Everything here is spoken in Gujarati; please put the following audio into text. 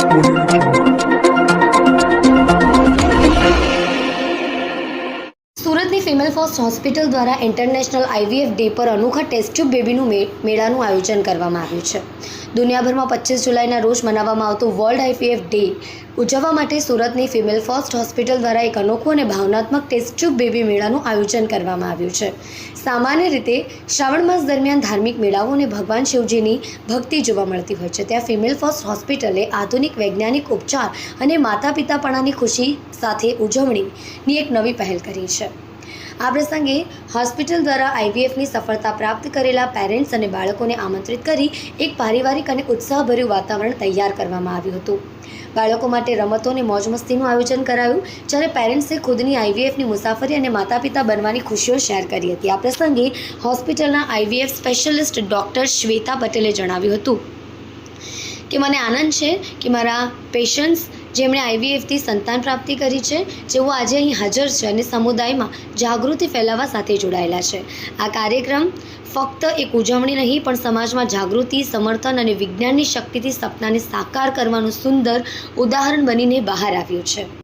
સુરતની ફિમેલ ફર્સ્ટ હોસ્પિટલ દ્વારા ઇન્ટરનેશનલ આઈવીએફ ડે પર અનોખા ટેસ્ટ ટ્યુબ બેબીનું મેળાનું આયોજન કરવામાં આવ્યું છે. દુનિયાભરમાં પચીસ જુલાઈના રોજ મનાવવામાં આવતું વર્લ્ડ આઈવીએફ ડે ઉજવવા માટે સુરતની ફિમેલ ફર્સ્ટ હોસ્પિટલ દ્વારા એક અનોખું અને ભાવનાત્મક ટેસ્ટ ટ્યુબ બેબી મેળાનું આયોજન કરવામાં આવ્યું છે. સામાન્ય રીતે શ્રાવણ માસ દરમિયાન ધાર્મિક મેળાઓ અને ભગવાન શિવજીની ભક્તિ જોવા મળતી હોય છે. ત્યાં ફિમેલ ફર્સ્ટ હોસ્પિટલે આધુનિક વૈજ્ઞાનિક ઉપચાર અને માતા પિતાપણાની ખુશી સાથે ઉજવણીની એક નવી પહેલ કરી છે. આ પ્રસંગે હોસ્પિટલ દ્વારા આઈવીએફની સફળતા પ્રાપ્ત કરેલા પેરેન્ટ્સ અને બાળકોને આમંત્રિત કરી એક પારિવારિક અને ઉત્સાહભર્યું વાતાવરણ તૈયાર કરવામાં આવ્યું હતું. બાળકો માટે રમતો અને મોજ મસ્તીનું આયોજન કરાયું, જ્યારે પેરેન્ટ્સે ખુદની આઈવીએફની મુસાફરી અને માતા પિતા બનવાની ખુશીઓ શેર કરી હતી. આ પ્રસંગે હોસ્પિટલના આઈવીએફ સ્પેશિયલિસ્ટ ડૉક્ટર શ્વેતા પટેલે જણાવ્યું હતું કે, મને આનંદ છે કે મારા પેશન્ટ્સ જેમણે આઈવીએફથી સંતાન પ્રાપ્તિ કરી છે, જેઓ આજે અહીં હાજર છે અને સમુદાયમાં જાગૃતિ ફેલાવવા સાથે જોડાયેલા છે. આ કાર્યક્રમ ફક્ત એક ઉજવણી નહીં, પણ સમાજમાં જાગૃતિ, સમર્થન અને વિજ્ઞાનની શક્તિથી સપનાને સાકાર કરવાનું સુંદર ઉદાહરણ બનીને બહાર આવ્યું છે.